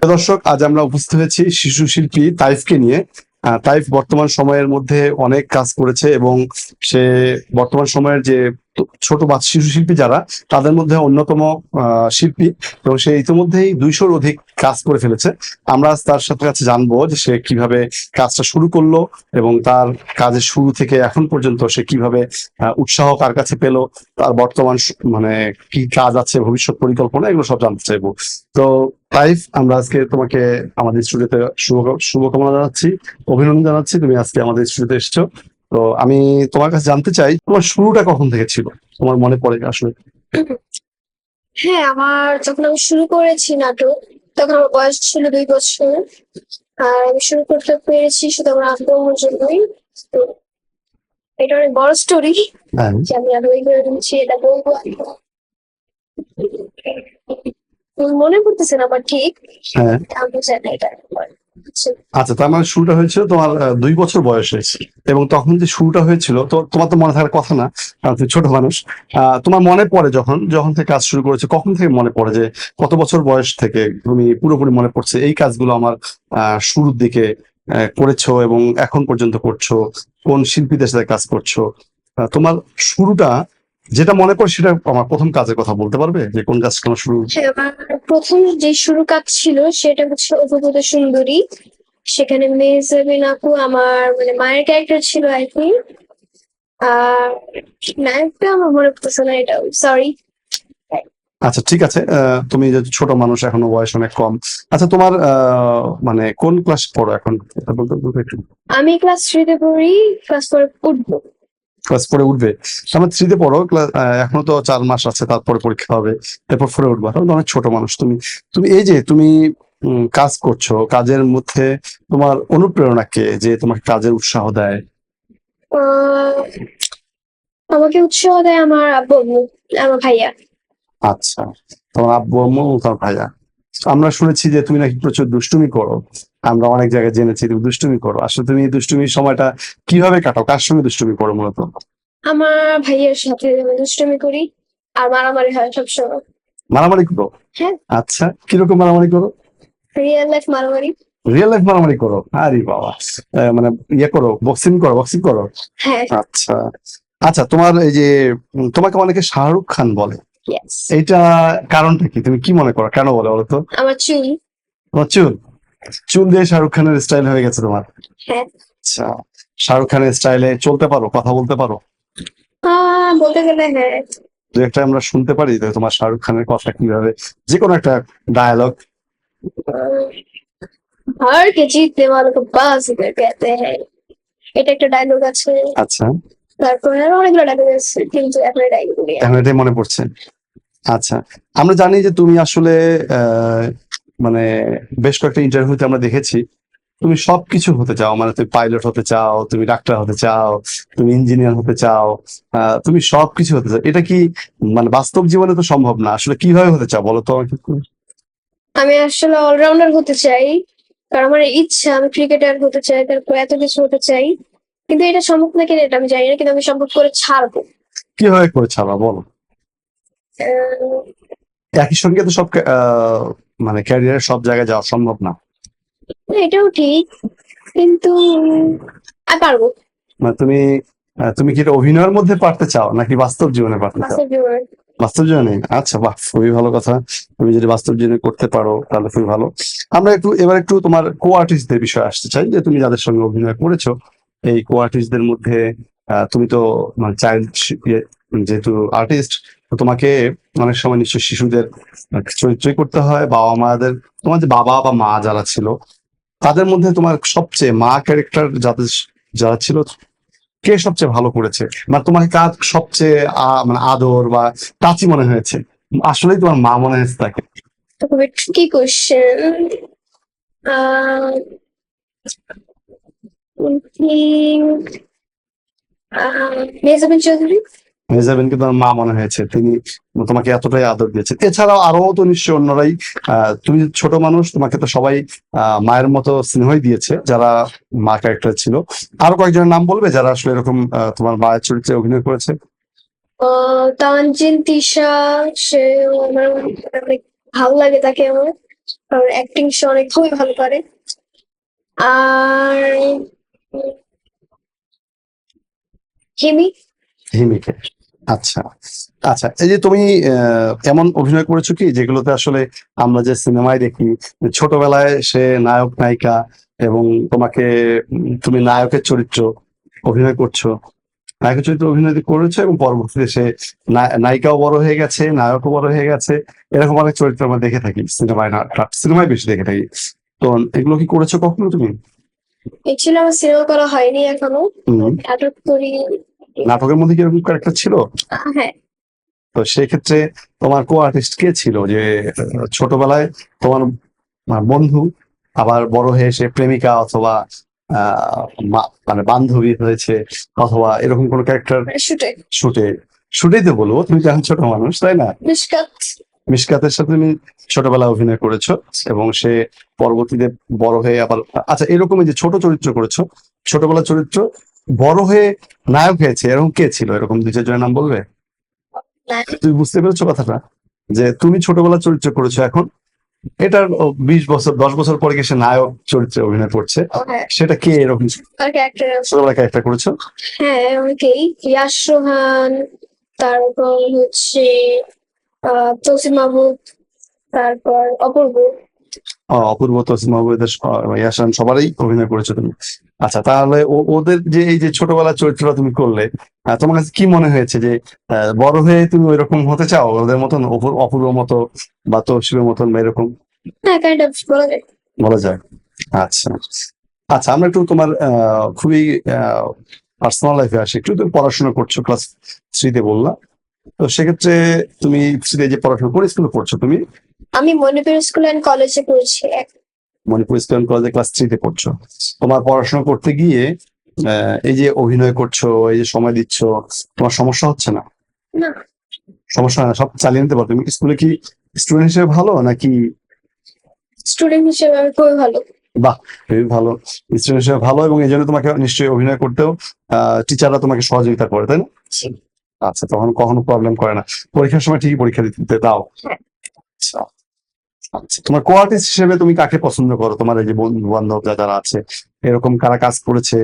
প্রিয় দর্শক, আজ আমরা উপস্থিত হয়েছি শিশু শিল্পী তাইফকে নিয়ে। তাইফ বর্তমান সময়ের মধ্যে অনেক কাজ করেছে এবং সে বর্তমান সময়ের যে ছোট বাচ্চা শিশু শিল্পী যারা, তাদের মধ্যে অন্যতম শিল্পী এবং সে ইতিমধ্যেই দুইশোর অধিক কাজ করে ফেলেছে। আমরা তার সাথে কাছে জানব যে সে কীভাবে কাজটা শুরু করল এবং তার কাজের শুরু থেকে এখন পর্যন্ত সে কীভাবে উৎসাহ কার কাছে পেল, তার বর্তমান মানে কি কাজ আছে, ভবিষ্যৎ পরিকল্পনা, এগুলো সব জানতে চাইব। তো তাইফ, আমরা আজকে তোমাকে আমাদের স্টুডিওতে শুভ, শুভকামনা জানাচ্ছি, অভিনন্দন জানাচ্ছি, তুমি আজকে আমাদের স্টুডিওতে এসছো। তো আমি তোমার কাছে জানতে চাই তোমার শুরুটা কখন থেকে ছিল? তোমার মনে পড়ে আসলে? হ্যাঁ আমার যখন আমি শুরু করেছি নাটক তখন আমার বয়স ছিল দুই বছর। আর আমি শুরু করতে পেরেছি শুধু আমার আগ্রহের জন্যই। তো এটা অনেক বড় স্টোরি হ্যাঁ। যে আমি আগ্রহী করে দিচ্ছি এটা বলব। মনে পড়তেছে না আমার ঠিক। হ্যাঁ। আমি জানি এটা। আচ্ছা, তার মানে শুরুটা হয়েছিল তোমার দুই বছর বয়সে। এবং তখন যে শুরুটা হয়েছিল তো তোমার তো মনে থাকার কথা না কারণ তুমি ছোট মানুষ। তোমার মনে পড়ে যখন যখন থেকে কাজ শুরু করেছে কখন থেকে মনে পড়ে যে কত বছর বয়স থেকে তুমি পুরোপুরি মনে পড়ছে এই কাজগুলো আমার শুরুর দিকে করেছ এবং এখন পর্যন্ত করছ? কোন শিল্পীদের সাথে কাজ করছ? তোমার শুরুটা যেটা মনে পড়ে সেটা আমার প্রথম কাজের কথা বলতে পারবে যে কোন কাজটা আমার শুরু? হ্যাঁ, আমার প্রথম যে শুরু কাজ ছিল সেটা হচ্ছে অভিভূত সুন্দরী। সেখানে মেহজাবিন আপু আমার মানে মায়ের ক্যারেক্টার ছিল আই থিঙ্ক আর নায়কটা আমার মনে পড়তেছে না এটা সরি আচ্ছা ঠিক আছে। তুমি যে ছোট মানুষ এখনও বয়স অনেক কম। আচ্ছা তোমার মানে কোন ক্লাস পড়ো এখন? আমি ক্লাস থ্রিতে পড়ি ক্লাস ফোরে উঠবো। ক্লাস পরে উঠবে। আমার থ্রিতে পড়ো এখনও তো চার মাস আছে তারপরে পরীক্ষা হবে এরপর ফোরে উঠবা। তাহলে অনেক ছোট মানুষ। তুমি তুমি এই যে তুমি কাজ করছ কাজের মধ্যে তোমার অনুপ্রেরণা কে যে তোমাকে কাজের উৎসাহ দেয়? আমাকে উৎসাহ দেয় আমার আব্বু আমার ভাইয়া। আচ্ছা তোমার আব্বু আম্মু তোমার ভাইয়া। আমরা শুনেছি যে তুমি নাকি প্রচুর দুষ্টুমি করো। আমরা অনেক জায়গায় জেনেছি তুমি দুষ্টুমি করো। আসলে তুমি দুষ্টুমির সময়টা কীভাবে কাটাও? কার সঙ্গে দুষ্টুমি করো মূলত? আমার ভাইয়ের সাথে দুষ্টুমি করি আর মারামারি হয় সবসময়। মারামারি করো? হ্যাঁ। আচ্ছা কীরকম মারামারি করো? রিয়েল লাইফ মারামারি। রিয়েল লাইফ মারামারি করো? আরে বাবা। মানে ইয়ে করো বক্সিং করো বক্সিং করো? হ্যাঁ। আচ্ছা। আচ্ছা তোমার এই যে তোমাকে অনেকে শাহরুখ খান বলে। এইটা কারণটা কি? তুমি কি মনে করো? কেন বলে বলো তো? আমার চুল। তোমার চুল? চুল দিয়ে শাহরুখ খানের স্টাইল হয়ে গেছে তোমার হ্যাঁ আচ্ছা শাহরুখ খানের স্টাইলে চলতে পারো কথা বলতে পারো আহ, বলতে গেলে হ্যাঁ দু একটা আমরা শুনতে পারি যে তোমার শাহরুখ খানের কথা কিভাবে যে কোনো একটা ডায়ালগ हार के जीतने वालों को बाजीगर कहते हैं এটা একটা ডায়লগ আছে আচ্ছা তারপরে আরো অনেকগুলো ডায়লগ আছে কিন্তু এখন ডায়লগ বলি এখন এটাই মনে পড়ছে আচ্ছা আমরা জানি যে তুমি আসলে আহ, মানে বেশ কয়েকটা ইন্টারভিউতে আমরা দেখেছি তুমি সবকিছু হতে চাও মানে তুমি পাইলট হতে চাও তুমি ডাক্তার হতে চাও তুমি ইঞ্জিনিয়ার হতে চাও তুমি সবকিছু হতে চাও। এটা কি মানে বাস্তব জীবনে তো সম্ভব না আসলে কীভাবে হতে চাও বলো তো আমাকে আমি আসলে অলরাউন্ডার হতে চাই কারণ আমার ইচ্ছা আমি ক্রিকেটার হতে চাই তারপর এত কিছু হতে চাই কিন্তু এটা সম্ভব না কিনা এটা আমি জানি না কিন্তু আমি সম্ভব করে ছাড়বো। কীভাবে করে ছাড়া বলো? একই সঙ্গে তো সব মানে ক্যারিয়ারের সব জায়গায় যাওয়া সম্ভব না। এটাও ঠিক কিন্তু পারব। মানে তুমি তুমি কি এটা অভিনয়ের মধ্যে পারতে চাও নাকি বাস্তব জীবনে পারতে চাও? বাস্তব জীবনে। আচ্ছা বাহ খুবই ভালো কথা। তুমি যদি বাস্তব জীবনে করতে পারো তাহলে খুবই ভালো। আমরা একটু এবার একটু তোমার কো আর্টিস্টদের বিষয়ে আসতে চাই যে তুমি যাদের সঙ্গে অভিনয় করেছ এই কো আর্টিস্টদের মধ্যে তুমি তো মানে চাইল্ড যেহেতু আর্টিস্ট তোমাকে অনেক সময় নিশ্চয় শিশুদের চরিত্রই করতে হয়, বাবা মাদের, তোমার যে বাবা বা মা যারা ছিল, তাদের মধ্যে তোমার সবচেয়ে মা ক্যারেক্টার যাদের যারা ছিল, কে সবচেয়ে ভালো করেছে? মানে তোমাকে কাজ সবচেয়ে মানে আদর বা টাচি মনে হয়েছে? আসলেই তোমার মা মনে হয়েছে তাকে। কোশ্চেন মেজাবিনকে তোমার মা মনে হয়েছে। তিনি তোমাকে এতটাই আদর দিয়েছে এছাড়াও আরও তো নিশ্চয়ই অন্যরাই তুমি ছোট মানুষ তোমাকে তো সবাই মায়ের মতো স্নেহই দিয়েছে যারা মা ক্যারেক্টার ছিল। আরও কয়েকজনের নাম বলবে যারা আসলে এরকম তোমার মায়ের চরিত্রে অভিনয় করেছে? তানজিন তিশা সে আমার অনেক ভালো লাগে তাকে আমার। কারণ অ্যাক্টিং সে অনেক খুবই ভালো করে। আর হিমি? হিমিকে। আচ্ছা আচ্ছা এই যে তুমি এমন অভিনয় করেছ কি যেগুলোতে আসলে আমরা যে সিনেমায় দেখি ছোটবেলায় সে নায়ক নায়িকা এবং তোমাকে তুমি নায়কের চরিত্র অভিনয় করছ নায়কের চরিত্র অভিনয় করেছ এবং পরবর্তীতে সে নায়িকাও বড় হয়ে গেছে নায়কও বড় হয়ে গেছে এরকম অনেক চরিত্র আমরা দেখে থাকি সিনেমায় না সিনেমায় বেশি দেখে থাকি। তো এগুলো কি করেছ কখনো তুমি? আমার সিনেমা করা হয়নি এখনও। নাটক করি নাটকের মধ্যে কি এরকম ক্যারেক্টার ছিল? হ্যাঁ। তো সেক্ষেত্রে তোমার কো আর্টিস্ট কে ছিল? যে ছোটবেলায় তোমার বন্ধু আবার বড় হয়ে সে প্রেমিকা অথবা মানে বান্ধবী হয়েছে অথবা এরকম কোন ক্যারেক্টার শুটে। শুটে। শুটেই তো বলব তুমি তো এখন ছোট মানুষ তাই না? মিশকাতের সাথে তুমি ছোটবেলায় অভিনয় করেছ এবং সে পরবর্তীতে বড় হয়ে আবার আচ্ছা এরকম যে ছোট চরিত্র করেছ ছোটবেলা চরিত্র বড় হয়ে নায়ক হয়েছে এরকম কে ছিল? এরকম দুই চারজনের নাম বলবে। তুমি বুঝতে পেরেছ কথাটা? যে তুমি ছোটবেলা চরিত্র করেছ এখন এটার বিশ বছর দশ বছর পরে সে নায়ক চরিত্রে অভিনয় করছে। সেটা কে এরকম ছোটবেলা ক্যারেক্টার করেছ? হ্যাঁ অনেকেই রোহান তারপর হচ্ছে মাহবুব তারপর অপূর্ব। অপূর্ব তসিম ইয়াসান সবারই অভিনয় করেছ তুমি। আচ্ছা তাহলে ওদের যে এই যে ছোটবেলার চরিত্রটা তুমি করলে তোমার কাছে কি মনে হয়েছে যে বড় হয়ে তুমি ওইরকম হতে চাও? ওদের মতন অপূর- অপূর্ব মতো বা তসিমের মতন বা এরকম? হ্যাঁ বলা যায়। আচ্ছা। আচ্ছা আমরা একটু তোমার খুবই পার্সোনাল লাইফে আসি। একটু তুমি পড়াশোনা করছ ক্লাস থ্রিতে বললা তো সেক্ষেত্রে তুমি থ্রিতে যে পড়াশোনা কোন স্কুলে পড়ছো তুমি? আমি মণিপুর স্কুল অ্যান্ড কলেজে পড়ছি। মণিপুর স্টুডেন্ট কলেজে ক্লাস থ্রিতে পড়ছো। তোমার পড়াশোনা করতে গিয়ে এই যে অভিনয় করছ এই যে সময় দিচ্ছ তোমার সমস্যা হচ্ছে না? সমস্যা না সব চালিয়ে নিতে পারো। তুমি স্কুলে কি স্টুডেন্ট হিসেবে ভালো নাকি স্টুডেন্ট হিসেবে আমি খুবই ভালো। বাহ খুবই ভালো। স্টুডেন্ট হিসেবে ভালো এবং এই জন্য তোমাকে নিশ্চয়ই অভিনয় করতেও টিচাররা তোমাকে সহযোগিতা করে তাই না। আচ্ছা তখন কখনো প্রবলেম করে না। পরীক্ষার সময় ঠিকই পরীক্ষা দিতে দাও। আচ্ছা। আচ্ছা তোমার কো আর্টিস্ট হিসেবে তুমি কাকে পছন্দ করো? তোমার এই যে বন্ধু বান্ধব যারা আছে, এরকম কারা কাজ করেছে?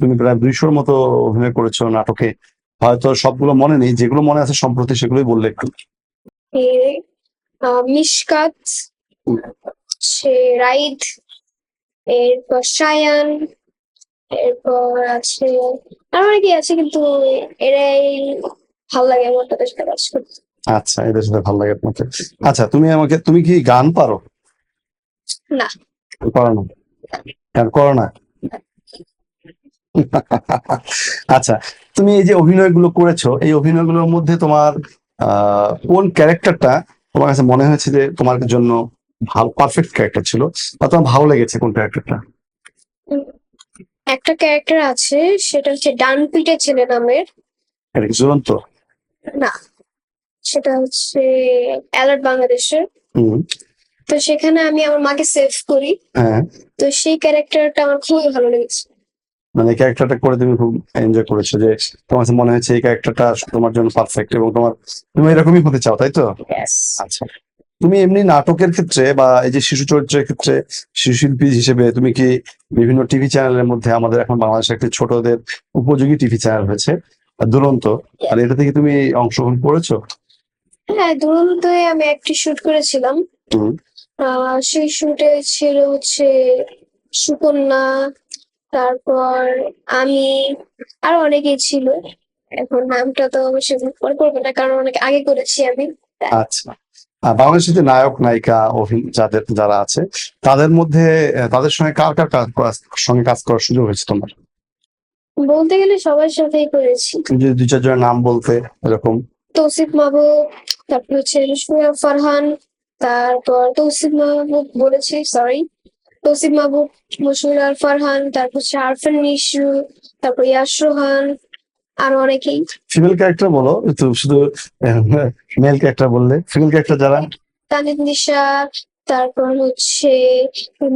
তুমি প্রায় দুইশোর মতো অভিনয় করেছ নাটকে। হয়তো সবগুলো মনে নেই, যেগুলো মনে আছে সম্প্রতি সেগুলোই বললে একটু। এরপর সায়ান এরপর আছে আর অনেকেই আছে কিন্তু এরাই ভালো লাগে আমার তাদের সাথে কাজ করতে। আচ্ছা এদের সাথে ভালো লাগে তোমাকে। আচ্ছা তুমি আমাকে তুমি কি গান পারো? না। পারো না? গান করো না? আচ্ছা তুমি এই যে অভিনয়গুলো করেছ এই অভিনয়গুলোর মধ্যে তোমার আহ কোন ক্যারেক্টারটা তোমার কাছে মনে হয়েছে যে তোমার জন্য ভালো পারফেক্ট ক্যারেক্টার ছিল? বা তোমার ভালো লেগেছে কোন ক্যারেক্টারটা একটা ক্যারেক্টার আছে সেটা হচ্ছে ডান পিটে ছেলে নামের। এটা কি ঝুলন্ত না সেটা হচ্ছে অ্যালার্ট বাংলাদেশের। হুম। তো সেখানে আমি আমার মাকে সেভ করি। হ্যাঁ। তো সেই ক্যারেক্টারটা আমার খুবই ভালো লেগেছে। মানে ক্যারেক্টারটা করে তুমি খুব এনজয় করেছ যে তোমার কাছে মনে হয়েছে এই ক্যারেক্টারটা তোমার জন্য পারফেক্ট এবং তোমার তুমি এরকমই হতে চাও তাই তো? আচ্ছা। তুমি এমনি নাটকের ক্ষেত্রে বা এই যে শিশু চরিত্রের ক্ষেত্রে শিশু শিল্পী হিসেবে তুমি কি বিভিন্ন টিভি চ্যানেলের মধ্যে আমাদের এখন বাংলাদেশে একটি ছোটদের উপযোগী টিভি চ্যানেল হয়েছে? দুরন্ত আর এটা থেকে তুমি অংশগ্রহণ করেছ? হ্যাঁ দুরন্তয়ে আমি একটি শুট করেছিলাম। আহ সেই শুটে ছিল হচ্ছে সুকন্যা তারপর আমি আরও অনেকেই ছিল। এখন নামটা তো অবশ্যই মনে পড়বে না কারণ অনেক আগে করেছি আমি। আচ্ছা। বাংলাদেশের যে নায়ক নায়িকা যাদের যারা আছে তাদের মধ্যে তাদের সঙ্গে কার কার কাজ করার- সঙ্গে কাজ করার সুযোগ হয়েছে তোমার? বলতে গেলে সবার সাথেই করেছি। যদি দুই চারজনের নাম বলতে এরকম। তৌসিফ মাহবুব তারপর হচ্ছে ফারহান তারপর তৌসিফ মাহবুব বলেছি সরি তৌসিফ মাহবুব মুশফিয়া ফারহান তারপর হচ্ছে আরফান নিশু তারপর ইয়াশ রোহান আরও অনেকেই। ফিমেল ক্যারেক্টার বলো তো শুধু মেল ক্যারেক্টার বললে। ফিমেল ক্যারেক্টার যারা? তানিদ নিশা তারপর হচ্ছে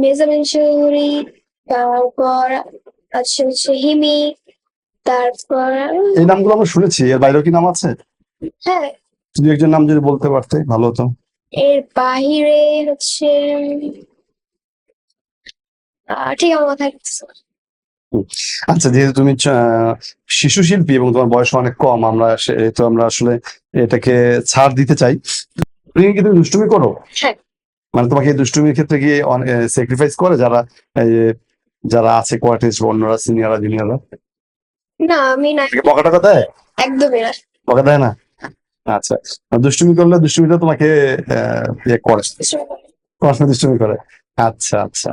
মেজামিন চৌধুরী তারপর আছে হচ্ছে হিমি তারপর এই নামগুলো আমরা শুনেছি এর বাইরেও কি নাম আছে? হ্যাঁ। তুমি একজন নাম যদি বলতে পারতে ভালো হতো। এর বাহিরে হচ্ছে ঠিক আমার মাথায়। আচ্ছা যেহেতু তুমি শিশু শিল্পী এবং তোমার বয়স অনেক কম আমরা তো আমরা আসলে এটাকে ছাড় দিতে চাই। তুমি কি তুমি দুষ্টুমি করো? হ্যাঁ। মানে তোমাকে এই দুষ্টুমির ক্ষেত্রে কি স্যাক্রিফাইস করে যারা যারা আছে কোয়ার্টিস্ট অন্যরা সিনিয়ররা জুনিয়ররা? না আমি না। বকা টাকা দেয়? একদমই না। বকা দেয় না? আচ্ছা দুষ্টুমি করলে দুষ্টুমিটা তোমাকে ইয়ে করে। দুষ্টুমি করে। আচ্ছা আচ্ছা।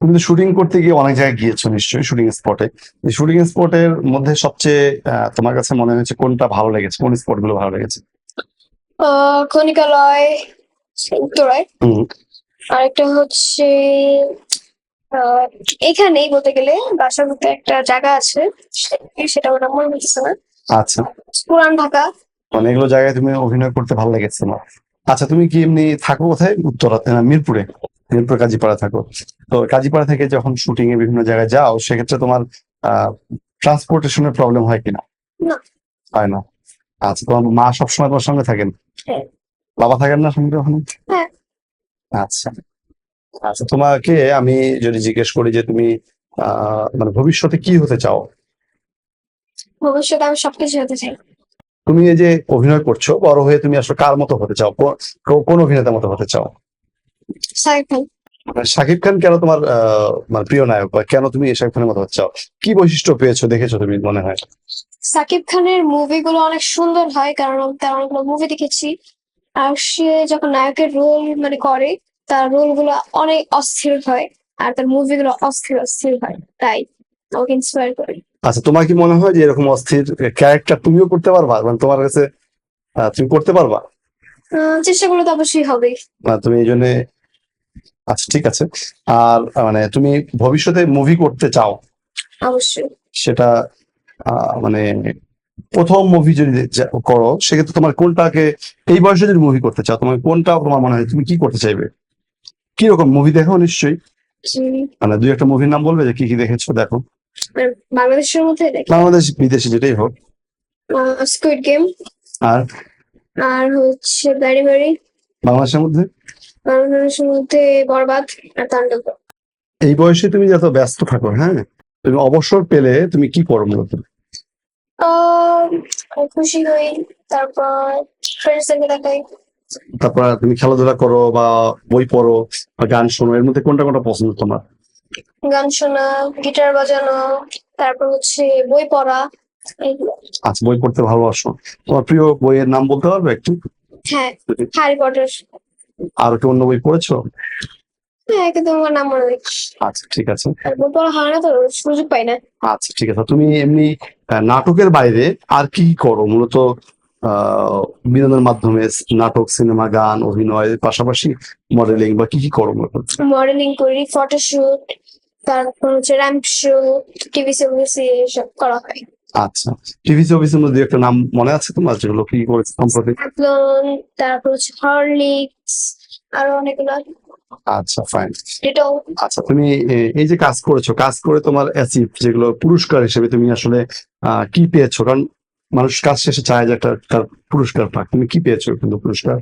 তুমি তো শুটিং করতে গিয়ে অনেক জায়গায় গিয়েছো নিশ্চয়ই শুটিং স্পটে শুটিং স্পটের মধ্যে সবচেয়ে তোমার কাছে মনে হয়েছে কোনটা ভালো লেগেছে কোন স্পটগুলো ভালো লেগেছে? খনিকালয় উত্তরায়। আরেকটা হচ্ছে এখানেই বলতে গেলে বাসার মধ্যে একটা জায়গা আছে সেটা নাম মনে হচ্ছে না। আচ্ছা। পুরান ঢাকা। মানে এগুলো জায়গায় তুমি অভিনয় করতে ভালো লেগেছে তোমার। আচ্ছা তুমি কি এমনি থাকো কোথায়? উত্তরা না, মিরপুরে? মিরপুর কাজীপাড়া থাকো। তো কাজীপাড়া থেকে যখন শুটিং এ বিভিন্ন জায়গায় যাও সেক্ষেত্রে তোমার ট্রান্সপোর্টেশনের প্রবলেম হয় কিনা? হয় না। আচ্ছা তোমার মা সবসময় তোমার সঙ্গে থাকেন? হ্যাঁ। বাবা থাকেন না সঙ্গে ওখানে হ্যাঁ। আচ্ছা। আচ্ছা তোমাকে আমি যদি জিজ্ঞেস করি যে তুমি মানে ভবিষ্যতে কি হতে চাও? ভবিষ্যতে আমি সবকিছু হতে চাই। তুমি এই যে অভিনয় করছ বড় হয়ে তুমি আসলে কার মতো হতে চাও? কোন অভিনেতার মতো হতে চাও? সাকিব খান। শাকিব খান কেন তোমার মানে প্রিয় নায়ক বা কেন তুমি শাকিব খানের মতো চাও কি বৈশিষ্ট্য পেয়েছ দেখেছ তুমি মনে হয়? সাকিব খানের মুভিগুলো অনেক সুন্দর হয় কারণ তার অনেকগুলো মুভি দেখেছি। আর সে যখন নায়কের রোল মানে করে তার রোলগুলো অনেক অস্থির হয় আর তার মুভিগুলো অস্থির অস্থির হয় তাই আমাকে ইন্সপায়ার করে। আচ্ছা তোমার কি মনে হয় যে এরকম অস্থির ক্যারেক্টার তুমিও করতে পারবা? মানে তোমার কাছে তুমি করতে পারবা? চেষ্টা করলে তো অবশ্যই হবে। তুমি এই জন্য আচ্ছা ঠিক আছে। আর মানে তুমি ভবিষ্যতে মুভি করতে চাও? অবশ্যই। সেটা মানে প্রথম মুভি যদি করো সেক্ষেত্রে তোমার কোনটাকে এই বয়সে যদি মুভি করতে চাও তোমার কোনটা তোমার মনে হয় তুমি কি করতে চাইবে? কি রকম মুভি দেখো নিশ্চয়ই। মানে দুই একটা মুভির নাম বলবে যে কি কি দেখেছ দেখো। মানে বাংলাদেশের মধ্যে বাংলাদেশ বিদেশি যেটাই হোক। স্কুইড গেম আর? আর হচ্ছে বাংলাদেশের মধ্যে? বাংলাদেশের মধ্যে বরবাদ আর তাণ্ডব। এই বয়সে তুমি যত ব্যস্ত থাকো হ্যাঁ? তুমি অবসর পেলে তুমি কি করো মূলত? খুশি হই তারপর দেখাই। তারপর তুমি খেলাধুলা করো বা বই পড়ো বা গান শোনো এর মধ্যে কোনটা কোনটা পছন্দ তোমার? গান শোনা গিটার বাজানো তারপর হচ্ছে বই পড়া আচ্ছা বই পড়তে ভালোবাসো। তোমার প্রিয় বইয়ের নাম বলতে পারবে একটু? হ্যাঁ হ্যারি পটার আর কি অন্য বই পড়েছো? হ্যাঁ আচ্ছা ঠিক আছে। সুযোগ পাই না। আচ্ছা ঠিক আছে। তুমি এমনি নাটকের বাইরে আর কি কি করো? মূলত বিনোদনের মাধ্যমে নাটক সিনেমা গান অভিনয় পাশাপাশি মডেলিং বা কি কি করো মূলত? মডেলিং করি ফটোশুট তারপর হচ্ছে র্যাম্প শো টিভি এসব করা হয়। আচ্ছা। টিভি অফিসের মধ্যে একটা নাম মনে আছে তোমার যেগুলো কি করেছে সম্প্রতি? তারপর হচ্ছে হরলিক্স আরও অনেকগুলো আচ্ছা ফাইন আচ্ছা তুমি এই যে কাজ করেছ কাজ করে তোমার অ্যাচিভ যেগুলো পুরস্কার হিসেবে তুমি আসলে কি পেয়েছ? কারণ মানুষ কাজ শেষে চায় যে একটা তার পুরস্কার পাক। তুমি কি পেয়েছ কিন্তু পুরস্কার?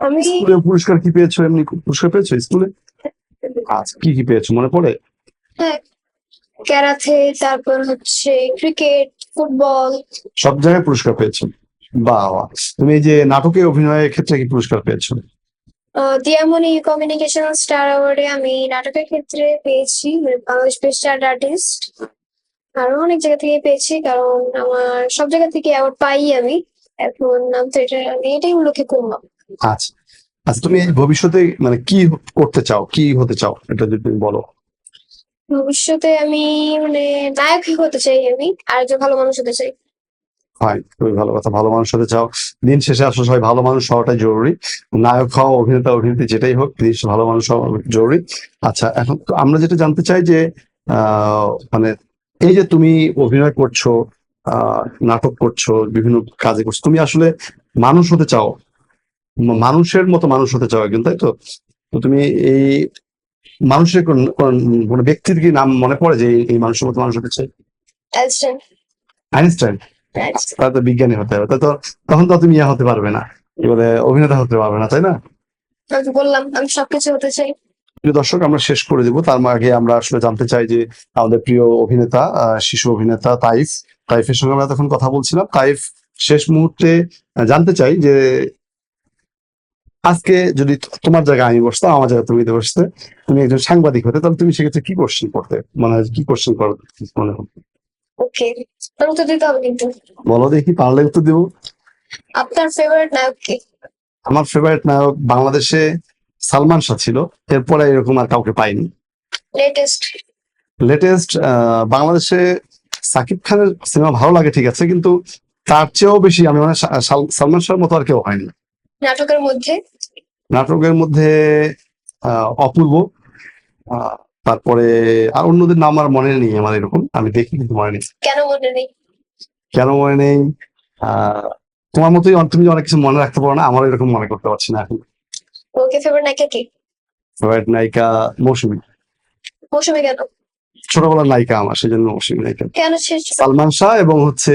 আমি স্কুলে পুরস্কার কি পেয়েছ? এমনি পুরস্কার পেয়েছ স্কুলে? আচ্ছা কি কি পেয়েছ মনে পড়ে? হ্যাঁ ক্যারাথে তারপর হচ্ছে ক্রিকেট ফুটবল। সব জায়গায় পুরস্কার পেয়েছ বাহ বাহ। তুমি এই যে নাটকে অভিনয়ের ক্ষেত্রে কি পুরস্কার পেয়েছ? দিয়ামণি কমিউনিকেশন স্টার অ্যাওয়ার্ডে আমি নাটকের ক্ষেত্রে পেয়েছি মানে বাংলাদেশ বেস্ট আর্টিস্ট আরও অনেক জায়গা থেকে পেয়েছি কারণ আমার সব জায়গা থেকে অ্যাওয়ার্ড পাই আমি। এখন আমি তো এটা আমি এটাই উপলক্ষে করলাম। আচ্ছা। আচ্ছা তুমি ভবিষ্যতে মানে কি করতে চাও? কি হতে চাও? এটা যদি তুমি বলো। ভবিষ্যতে আমি মানে নায়ক হতে চাই আমি, আর একজন ভালো মানুষ হতে চাই। খুবই ভালো কথা, ভালো মানুষ হতে চাও। দিন শেষে আসলে সবাই ভালো মানুষ জরুরি। নায়ক হওয়া, অভিনেতা, অভিনেত্রী যেটাই হোক, দিন ভালো মানুষ হওয়া জরুরি। আচ্ছা এখন আমরা যেটা জানতে চাই যে মানে এই যে তুমি অভিনয় করছ নাটক করছ, বিভিন্ন কাজে করছ, তুমি আসলে মানুষ হতে চাও, মানুষের মতো মানুষ হতে চাও একজন, তাই তো? তো তুমি এই মানুষের কোন কোন- ব্যক্তির কি নাম মনে পড়ে যে এই- মানুষের মতো মানুষ অ্যালস্টন আইনস্টাইন। তো বিজ্ঞানী হতে হবে তা তখন তো তুমি ইয়ে হতে পারবে না এবারে অভিনেতা হতে পারবে না তাই না? বললাম আমি সবকিছু হতে চাই। প্রিয় দর্শক আমরা শেষ করে দিব তার আগে আমরা আসলে জানতে চাই যে আমাদের প্রিয় অভিনেতা শিশু অভিনেতা তাইফ তাইফের সঙ্গে আমরা তখন কথা বলছিলাম। তাইফ শেষ মুহূর্তে জানতে চাই যে আজকে যদি তোমার জায়গায় আমি বসতাম আমার জায়গায় তুমি বসতে তুমি একজন সাংবাদিক হতে তাহলে তুমি সেক্ষেত্রে কি কোশ্চেন করতে? মানে কি কোশ্চেন করো মনে ওকে উত্তর দিতে হবে কিন্তু। বলো দেখি পারলে উত্তর দেবো। আপনার ফেভারিট নায়ক কে? আমার ফেভারিট নায়ক বাংলাদেশে সালমান শাহ ছিল। এরপরে এরকম আর কাউকে পাইনি। লেটেস্ট লেটেস্ট বাংলাদেশে সাকিব খানের সিনেমা ভালো লাগে ঠিক আছে কিন্তু তার চেয়েও বেশি আমি মানে সালমান শাহর মতো আর কেউ হয়নি। নাটকের মধ্যে? নাটকের মধ্যে অপূর্ব। তারপরে আর অন্যদের নাম আর মনে নেই আমার এরকম। আমি দেখি কিন্তু মনে নেই। কেন মনে নেই? কেন মনে নেই? তোমার মতোই তুমি অনেক কিছু মনে রাখতে পারো না। আমার এরকম মনে করতে পারছি না এখন। ওকে ফেভারিট নায়িকা কে? ফেভারিট নায়িকা মৌসুমী। মৌসুমী কেন? ছোটবেলার নায়িকা আমার সেই জন্য মৌসুমী নায়িকা। কেন সালমান শাহ এবং হচ্ছে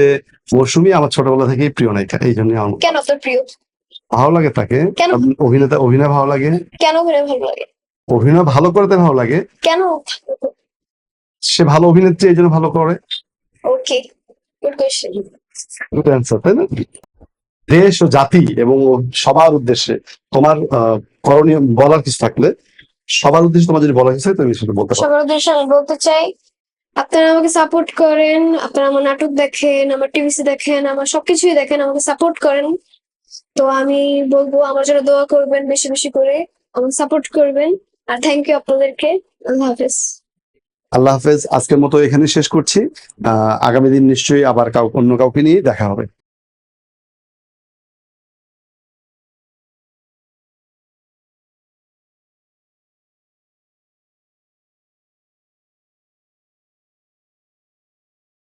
মৌসুমী আমার ছোটবেলা থেকেই প্রিয় নায়িকা এই জন্য আমার কেন আপনার প্রিয়? ভালো লাগে তাকে? অভিনেতা অভিনয় ভালো লাগে? কেন অভিনয় ভালো লাগে? অভিনয় ভালো করতে ভালো লাগে? কেন? সে ভালো অভিনেত্রী এই জন্য ভালো করে। Okay good question good answer তাই না? দেশ ও জাতি এবং সবার উদ্দেশ্যে তোমার করণীয় বলার কিছু থাকলে সবার উদ্দেশ্যে তোমার যদি বলার কিছু থাকে তুমি সেটা বলতে পারো। সবার উদ্দেশ্যে আমি বলতে চাই আপনারা আমাকে সাপোর্ট করেন আপনারা আমার নাটক দেখেন আমার টিভিসি দেখেন আমার সবকিছুই দেখেন আমাকে সাপোর্ট করেন। তো আমি বলব আমার জন্য দোয়া করবেন বেশি বেশি করে আমাকে সাপোর্ট করবেন। আর থ্যাংক ইউ আপনাদেরকে। আল্লাহ হাফেজ। আল্লাহ হাফেজ। আজকের মতো এখানে শেষ করছি। আগামী দিন নিশ্চয়ই আবার অন্য কাউকে নিয়ে দেখা হবে।